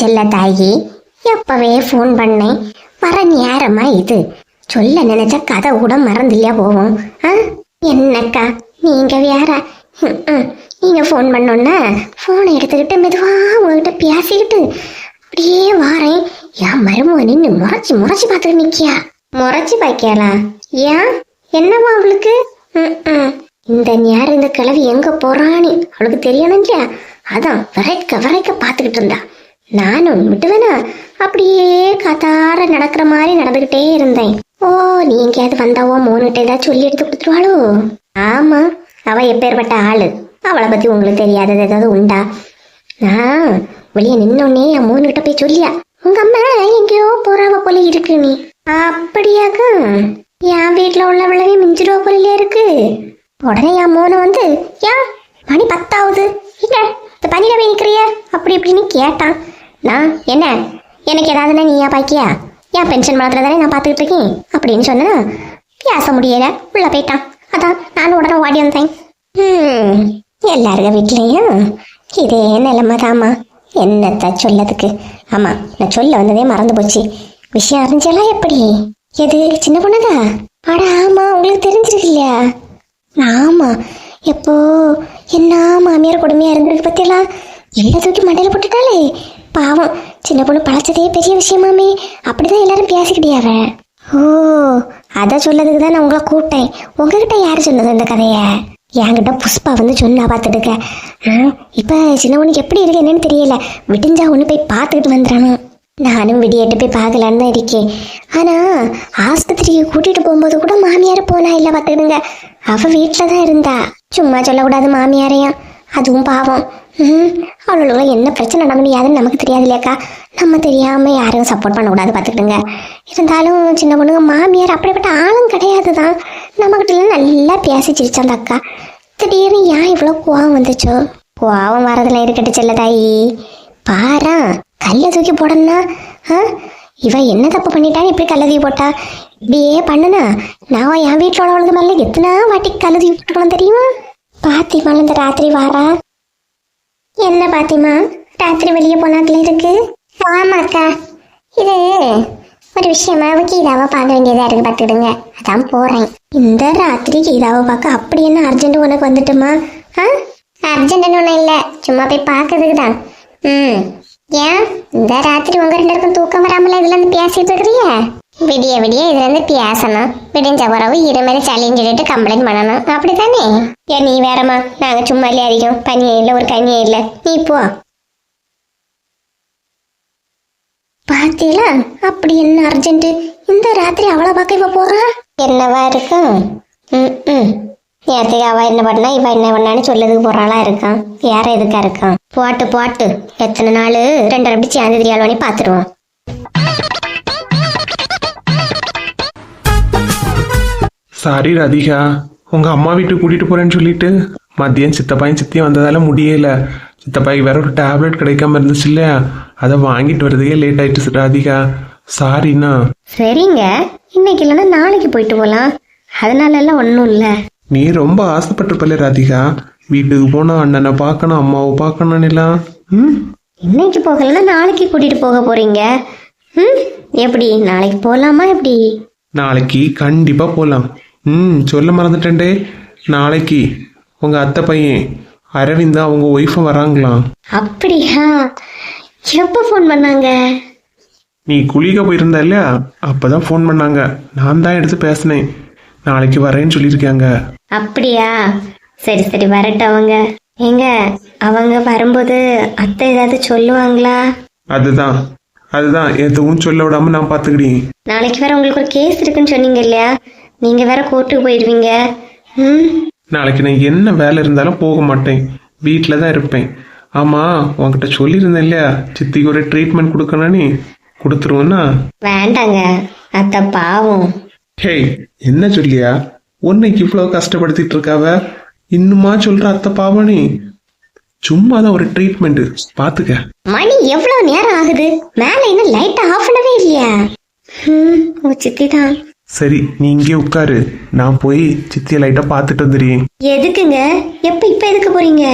செல்ல தாயி எப்பவே ஃபோன் பண்ணேன் வர நேரமா இது. சொல்ல நினைச்ச கதை கூட மறந்துலையா போவோம். ஆ? என்னக்கா நீங்க வேற. நீங்க ஃபோன் பண்ணோன்னே ஃபோனை எடுத்துக்கிட்டு மெதுவா உங்ககிட்ட பேசிக்கிட்டு அப்படியே வாரேன். என் மருமக நின்று முறைச்சி முறைச்சி பார்த்துட்டு நிக்கியா? முறைச்சி பாக்கியாளா ஏன்? என்னவா அவளுக்கு? இந்த நேரம் இந்த கிழவி எங்க போறான்னு அவளுக்கு தெரியணும் இல்லையா அதான் விரைக்க விரைக்க பார்த்துக்கிட்டு இருந்தா. நானும் விட்டுவேனா அப்படியே கதார நடக்கிற மாதிரி நடந்துகிட்டே இருந்தேன். ஓ நீ எங்கேயாவது வந்தாவோ மோனுகிட்ட ஏதாவது சொல்லி எடுத்து கொடுத்துருவாளோ? ஆமா அவ எப்பேற்பட்ட ஆளு. அவளை பத்தி உங்களுக்கு தெரியாதது ஏதாவது உண்டா? நான் வெளியே நின்னோடனே என் மோனுகிட்ட போய் சொல்லியா? உங்க அம்மா எங்கேயோ போறாவ போல இருக்கு நீ. அப்படியாக்கா? என் வீட்டுல உள்ளவளவே மிஞ்சிடுவ போல இருக்கு. உடனே என் மோனை வந்து ஏன் மணி பத்தாவது. இல்ல இந்த பனியில போய் நிக்கிறிய? அப்படி இப்படின்னு கேட்டான். நான் என்ன? எனக்கு ஏதாவதுன்னா நீயா பாக்கியா? என் பென்ஷன் பணத்துல தானே நான் பார்த்துக்கிட்டு இருக்கேன். அப்படின்னு சொன்னா பேச முடியல. உள்ள போயிட்டான். அதான் நானும் உடனே ஓடி வந்தேன். எல்லாருக்கும் எல்லாருங்க வீட்லயும் இதே நிலைமை தாம்மா. என்னத்த சொல்லதுக்கு? ஆமா நான் சொல்ல வந்ததே மறந்து போச்சு. விஷயம் அறிஞ்செல்லாம் எப்படி? எது சின்ன பொண்ணுதா? அட ஆமா உங்களுக்கு தெரிஞ்சிருக்கு இல்லையா? ஆமா எப்போ என்ன மாமியார் கொடுமையா இருந்திருக்கு பத்தியெல்லாம்? எல்லா தூக்கி மண்டையில போட்டுட்டாலே பாவம் சின்ன பொண்ணு பழச்சதே பெரிய விஷயமாமே. அப்படிதான் எல்லாரும் பேசிக்கிட்டியாவ ஓ அதை சொல்லதுக்கு தான் நான் உங்களை கூப்பிட்டேன். உங்ககிட்ட யார் சொன்னது இந்த கதையை? என்கிட்ட புஷ்பா வந்து சொன்னா பார்த்துடுக்க இப்போ சின்ன பொண்ணுக்கு எப்படி இருக்கு என்னன்னு தெரியல. விடிஞ்சா ஒன்று போய் பார்த்துக்கிட்டு வந்துடானோ நானும் விடியேட்டு போய் பார்க்கலான்னு தான் இருக்கேன். ஆனால் ஆஸ்பத்திரிக்கு கூட்டிகிட்டு போகும்போது கூட மாமியார் போனா இல்லை பார்த்துடுங்க அவள் வீட்டில் தான் இருந்தா. சும்மா சொல்லக்கூடாது மாமியாரையும் அதுவும் பாவம். ம் என்ன பிரச்சனை நடக்கணும் யாருன்னு நமக்கு தெரியாது இல்லையாக்கா நம்ம தெரியாம யாரும் சப்போர்ட் பண்ணக்கூடாது பார்த்துக்கிடுங்க. இருந்தாலும் சின்ன பொண்ணுங்க மாமியார் அப்படிப்பட்ட ஆளும் கிடையாது தான் நம்மகிட்ட நல்லா பேசி சிரிச்சா அந்த அக்கா திடீர்னு ஏன் இவ்வளோ கோவம் வந்துச்சோ? கோவம் வரதுல இருக்கட்டு செல்ல தாயி? பாரா கல்ல தூக்கி போடணும்னா ஆ? இவ என்ன தப்பு பண்ணிட்டான்னு இப்படி கல்ல தூக்கி போட்டா? இப்படியே பண்ணுனா? நான் என் வீட்டில் உள்ளது மேல எத்தனை வாட்டி கல்ல தூக்கி போட்டுக்கலாம் தெரியுமா? பாத்தி இந்த ராத்திரி வாரா? என்ன பாத்திமா? ராத்திரி வெளியே போனாக்கில் இருக்கு? ஆமாக்கா. இது ஒரு விஷயமா? கீதாவை பார்க்க வேண்டியதா இருக்கு பார்த்துடுங்க அதான் போறேன். இந்த ராத்திரி கீதாவை பார்க்க அப்படி என்ன அர்ஜென்ட் உனக்கு வந்துட்டுமா? ஆ? அர்ஜென்ட் ஒன்றும் இல்லை. சும்மா போய் பார்க்கறதுக்கு தான். ம். ஏன்? இந்த ராத்திரி உங்க ரெண்டு பேருக்கும் தூக்கம் வராமல இதுல இருந்து பேசிட்டு இருக்கிறிய? விடிய விடிய இதுல இருந்து பேசணும். விடிஞ்ச பிறகு இருமலை சளின்னு சொல்லிட்டு கம்ப்ளைண்ட் பண்ணணும். அப்படித்தானே? ஏன் நீ வேறம்மா. நாங்க சும்மா இல்லையா அதிகம்? பனியே இல்லை ஒரு கனியே இல்லை. நீ போ. பாத்தீங்களா அப்படி என்ன அர்ஜென்ட் இந்த ராத்திரி அவளை பார்க்க இப்ப போறா? என்னவா இருக்கும்? ம் ம். நேரத்துக்கு அவ என்ன பண்ணா? இவ என்ன பண்ணான்னு சொல்லதுக்கு போறாளா இருக்கான். வேற எதுக்கா இருக்கான்? போட்டு போட்டு. எத்தனை நாள்? ரெண்டரை அப்படி சேர்ந்து தெரியாளோனே பாத்துருவான் சாரி ராதிகா உங்க அம்மா வீட்டுக்கு கூட்டிட்டு போறேன்னு சொல்லிட்டு மதியம் சித்தப்பாயும் சித்தியும் வந்ததால முடியல. சித்தப்பாய்க்கு வேற ஒரு டேப்லெட் கிடைக்காம இருந்துச்சு இல்லையா? அதை வாங்கிட்டு வரதுக்கே லேட் ஆயிடுச்சு ராதிகா சாரிண்ணா சரிங்க. இன்னைக்கு இல்லைன்னா நாளைக்கு போயிட்டு போலாம். அதனால எல்லாம் ஒன்றும் இல்லை. நீ ரொம்ப ஆசைப்பட்டிருப்பல ராதிகா. வீட்டுக்கு போனா அண்ணனை பார்க்கணும் அம்மாவை பார்க்கணும் எல்லாம். ம்? இன்னைக்கு போகலைன்னா நாளைக்கு கூட்டிட்டு போக போறீங்க. ம்? எப்படி? நாளைக்கு போகலாமா எப்படி? நாளைக்கு கண்டிப்பா போலாம். ம் சொல்ல மறந்துட்டேன்டே. நாளைக்கு உங்க அத்தை பையன் அரவிந்தா அவங்க ஒய்ஃபும் வராங்களாம். அப்படியா? எப்போ ஃபோன் பண்ணாங்க? நீ குளிக்க போயிருந்த இல்லையா? அப்பதான் ஃபோன் பண்ணாங்க. நான் தான் எடுத்து பேசினேன். நாளைக்கு வரேன்னு சொல்லியிருக்காங்க. அப்படியா? சரி சரி வரட்டும் அவங்க. ஏங்க அவங்க வரும்போது அத்தை ஏதாவது சொல்லுவாங்களா? அதுதான். அதுதான். எதுவும் சொல்ல விடாம நான் பாத்துக்கிட்டேன் நாளைக்கு வேற உங்களுக்கு ஒரு கேஸ் இருக்குன்னு சொன்னீங்க இல்லையா? நீங்க வேற கோர்ட்டுக்கு போயிடுவீங்க ம்? நாளைக்கு நான் என்ன வேலை இருந்தாலும் போக மாட்டேன். வீட்டில் தான் இருப்பேன். ஆமா உன்கிட்ட சொல்லியிருந்தேன் இல்லையா? சித்திக்கு ஒரு ட்ரீட்மெண்ட் கொடுக்கணும்னு. கொடுத்துருவோன்னா வேண்டாங்க. அத்தை பாவம். ஹேய் என்ன சொல்லியா? உன்னைக்கு இவ்வளவு கஷ்டப்படுத்திட்டு இருக்காவ? இன்னுமா சொல்ற அத்தை பாவனி சும்மா தான் ஒரு ட்ரீட்மெண்ட் பாத்துக்க. மணி எவ்வளவு நேரம் ஆகுது? மேல இன்னும் லைட் ஆஃப் பண்ணவே இல்லையா? ம் ஓ சித்தி தான் சரி நீ இங்கே உட்காரு. நான் போய் சித்திய லைட்டா பார்த்துட்டு வந்துடுறேன். எதுக்குங்க? எப்ப இப்ப எதுக்கு போறீங்க?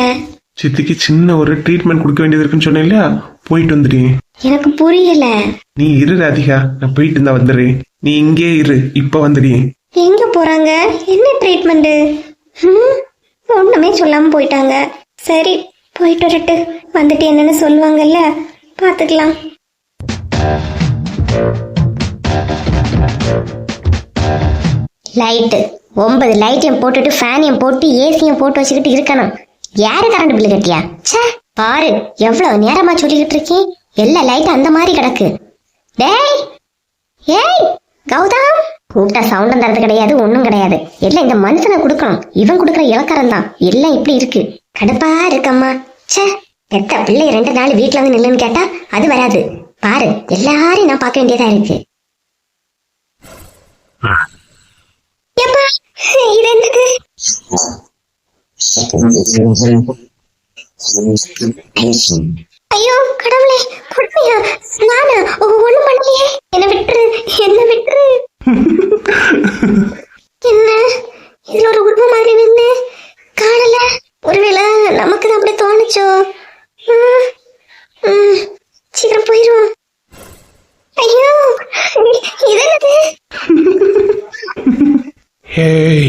சித்திக்கு சின்ன ஒரு ட்ரீட்மெண்ட் கொடுக்க வேண்டியது இருக்குன்னு சொன்னேன் இல்லையா? போயிட்டு வந்துடுறேன். எனக்கு புரியல. நீ இரு ராதிகா. நான் போயிட்டு இருந்தா வந்துடுறேன். நீ இங்கே இரு இப்ப வந்துடுறேன். எங்க போறாங்க? என்ன ட்ரீட்மெண்ட் ஒண்ணுமே சொல்லாம போயிட்டாங்க. சரி போயிட்டு வரட்டு. வந்துட்டு என்னன்னு சொல்லுவாங்கல்ல? பாத்துக்கலாம் லைட்டு ஒன்பது லைட்டையும் போட்டுட்டு ஃபேனையும் போட்டு ஏசியும் போட்டு வச்சுக்கிட்டு இருக்கணும். யாரு கரண்ட் பில்லு கட்டியா? ச்சே பாரு எவ்வளவு நேரமா சொல்லிக்கிட்டு இருக்கேன். எல்லா லைட்டும் அந்த மாதிரி கிடக்கு. டேய் ஏய் கௌதம். கூப்பிட்டா சவுண்டும் தரது கிடையாது ஒண்ணும் கிடையாது. எல்லாம் இந்த மனுஷனை கொடுக்கணும். இவன் கொடுக்குற இலக்காரம் தான். எல்லாம் இப்படி இருக்கு. கடுப்பா இருக்கம்மா. ச்சே பெத்த பிள்ளை ரெண்டு நாள் வீட்டில் வந்து நில்லுன்னு கேட்டா அது வராது. பாரு எல்லாரையும் நான் பார்க்க வேண்டியதா இருக்கு. இது என்னது? ஐயோ கடவுளே கொடுமையா? நானா? ஒண்ணு பண்ணலையே. என்ன விட்டுரு என்ன விட்டுரு. என்ன? இதுல ஒரு உருவம் மாதிரி நின்னு காணல. ஒருவேளை நமக்கு தான் அப்படி தோணுச்சோ? சீக்கிரம் போயிருவோம் ஐயோ இது என்னது ஹேய்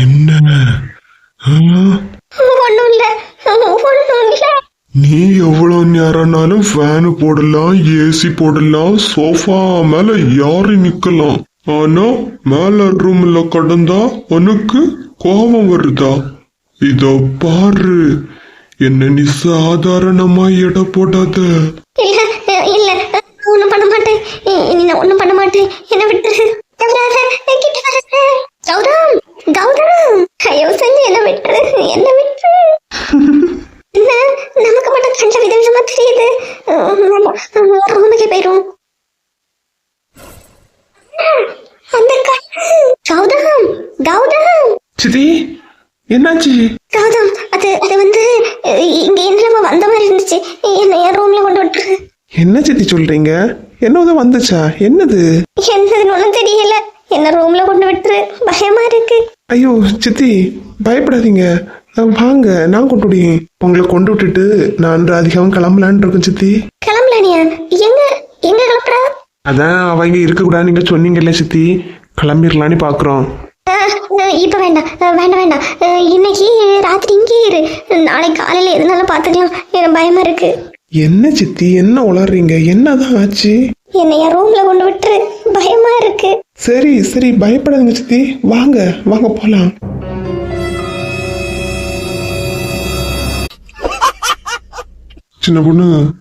என்ன? நீ எவ்வளவு நேரம்னாலும் ஃபேனு போடலாம் ஏசி போடலாம் சோஃபா மேல யாரு நிக்கலாம். ஆனா மேல ரூம்ல கடந்தா உனக்கு கோபம் வருதா? இதோ பாரு என்ன நீ சாதாரணமா எடை போடாத. இல்ல இல்ல ஒண்ணும் பண்ண மாட்டேன். இனி நான் ஒண்ணும் பண்ண மாட்டேன். என்ன விட்டுரு. கௌதம் கௌதம் ஐயோ செஞ்சு என்ன விட்டுரு என்ன விட்டுரு என்ன? நமக்கு மட்டும் கண்ட விதவிதமா தெரியுது. ரூமுக்கே போயிரும். அந்த கௌதம் கௌதம். சித்தி என்னாச்சு? கௌதம் அது அது வந்து இங்க என்ன வந்த மாதிரி இருந்துச்சு. என்ன என் ரூம்ல கொண்டு விட்டுரு. என்ன சித்தி சொல்றீங்க? என்ன வந்துச்சா? என்னது? என்னதுன்னு ஒன்றும் தெரியல. என்ன ரூம்ல கொண்டு விட்டுரு. பயமா இருக்கு. ஐயோ சித்தி பயப்படாதீங்க. வாங்க நான் கொண்டு விடுவேன் உங்களை கொண்டு விட்டுட்டு நான் ராதிகாவும் கிளம்பலான்னு இருக்கேன் சித்தி. கிளம்பலானியா எங்க எங்க கிளம்புறா அதான் அவங்க இருக்கக்கூடாது நீங்க சொன்னீங்கல்ல சித்தி. கிளம்பிடலான்னு பாக்குறோம். இப்ப வேண்டாம். வேண்டாம் வேண்டாம். இன்னைக்கு ராத்திரி இங்கே இரு. நாளைக்கு காலையில எதுனாலும் பாத்துக்கலாம். எனக்கு பயமா இருக்கு. என்ன சித்தி என்ன உளறீங்க? என்னதான் ஆச்சு? என்னை என் ரூம்ல கொண்டு விட்டுரு. பயமா இருக்கு. சரி சரி பயப்படாதீங்க சித்தி. வாங்க வாங்க போலாம். சின்ன பொண்ணு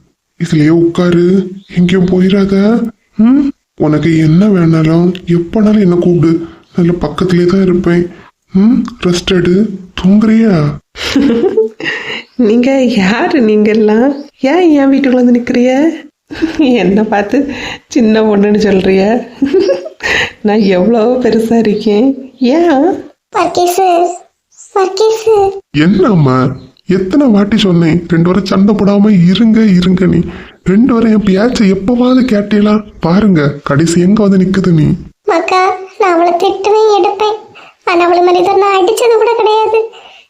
இதுலயே உட்காரு. எங்கேயும் போயிடாத. ம்? உனக்கு என்ன வேணாலும் எப்பனாலும் என்ன கூப்பிடு. நல்ல பக்கத்திலே தான் இருப்பேன். ம்? ரெஸ்ட் எடு. தூங்குறியா? நீங்க யாரு நீங்கெல்லாம்? ஏன் என் வீட்டுக்குள்ள வந்து நிக்கிறிய என்ன பார்த்து சின்ன பொண்ணுன்னு சொல்றிய? நான் எவ்வளோ பெருசா இருக்கேன். ஏன்? என்னம்மா? எத்தனை வாட்டி சொன்னேன் ரெண்டு வாரம் சண்டை போடாம இருங்க இருங்க நீ. ரெண்டு வாரம் என் பேச்சை எப்பவாவது கேட்டீங்களா பாருங்க கடைசி எங்க வந்து நிக்குது நீ. மக்கா நான் அவளை திட்டுவேன் எடுப்பேன். ஆனா அவளை மனிதர் நான் அடிச்சது கூட கிடையாது.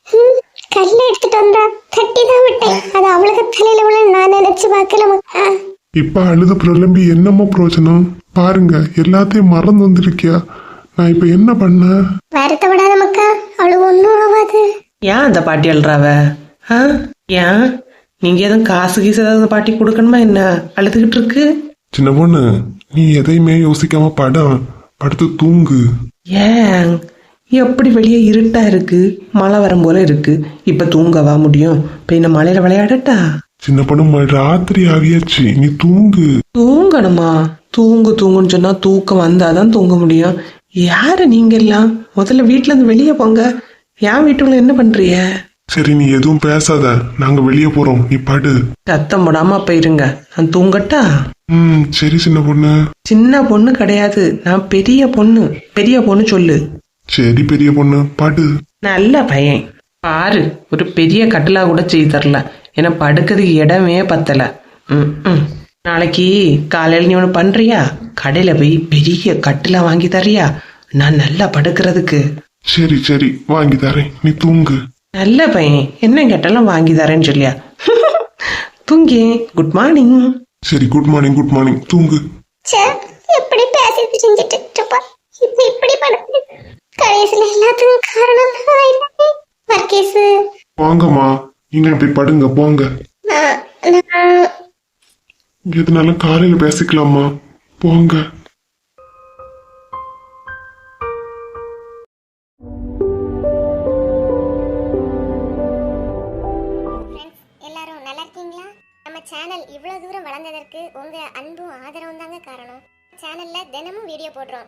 ஹம், கல்லை எடுத்துட்டு வந்தா தட்டி தான் விட்டேன் அது அவளுக்கு தலையில விழ நான் நினைச்சு பார்க்கல மக்கா இப்ப அழுது புலம்பி என்னம்மா பிரயோஜனம் பாருங்க எல்லாத்தையும் மறந்து வந்திருக்கியா நான் இப்ப என்ன பண்ண வருத்த விடாத மக்கா அவளுக்கு ஒன்றும் ஆகாது ஏன் அந்த பாட்டி அழுறாவ ஏன் நீங்க எதுவும் காசு கீசு ஏதாவது பாட்டி கொடுக்கணுமா என்ன அழுதுகிட்டு இருக்கு சின்ன பொண்ணு நீ எதையுமே யோசிக்காம பட படுத்து தூங்கு ஏன் எப்படி வெளியே இருட்டா இருக்கு? மழை வரும் போல இருக்கு. இப்ப தூங்கவா முடியும்? இப்ப என்ன மழையில விளையாடட்டா? சின்ன பொண்ணு ராத்திரி ஆகியாச்சு. நீ தூங்கு. தூங்கணுமா? தூங்கு தூங்குன்னு சொன்னா தூக்கம் வந்தாதான் தூங்க முடியும். யாரு நீங்க எல்லாம்? முதல்ல வீட்ல இருந்து வெளியே போங்க. என் வீட்டுக்குள்ள என்ன பண்றீங்க? சரி நீ எதுவும் பேசாத. நாங்க வெளியே போறோம். நீ படு. சத்தம் போடாம அப்ப இருங்க. நான் தூங்கட்டா? ம் சரி சின்ன பொண்ணு. சின்ன பொண்ணு கிடையாது. நான் பெரிய பொண்ணு. பெரிய பொண்ணு சொல்லு. சரி பெரிய பொண்ணு படு நல்ல பையன். பாரு ஒரு பெரிய கட்டிலா கூட செய்து தரல. ஏன்னா படுக்கிறதுக்கு இடமே பத்தல. ம். நாளைக்கு காலையில நீ ஒன்று பண்றியா? கடையில போய் பெரிய கட்டிலா வாங்கி தரியா நான் நல்லா படுக்கிறதுக்கு. சரி சரி வாங்கி தரேன். நீ தூங்கு. நல்ல பையன். என்ன கேட்டாலும் வாங்கி தரேன்னு சொல்லியா? தூங்கி. குட் மார்னிங் சரி குட் மார்னிங் குட் மார்னிங் தூங்கு. ச்சே எப்படி பேசிட்டு செஞ்சுட்டு இப்படி படுத்து கடைசியில எல்லாத்துக்கும் காரணம் வர்க்கீஸ் வாங்கம்மா. நீங்க போய் படுங்க போங்க. எதுனாலும் காலையில பேசிக்கலாமா போங்க. எல்லாரும் நல்லா இருக்கீங்களா? நம்ம சேனல் இவ்வளோ தூரம் வளர்ந்ததற்கு உங்கள் அன்பும் ஆதரவும் தாங்க காரணம். சேனலில் தினமும் வீடியோ போடுறோம்.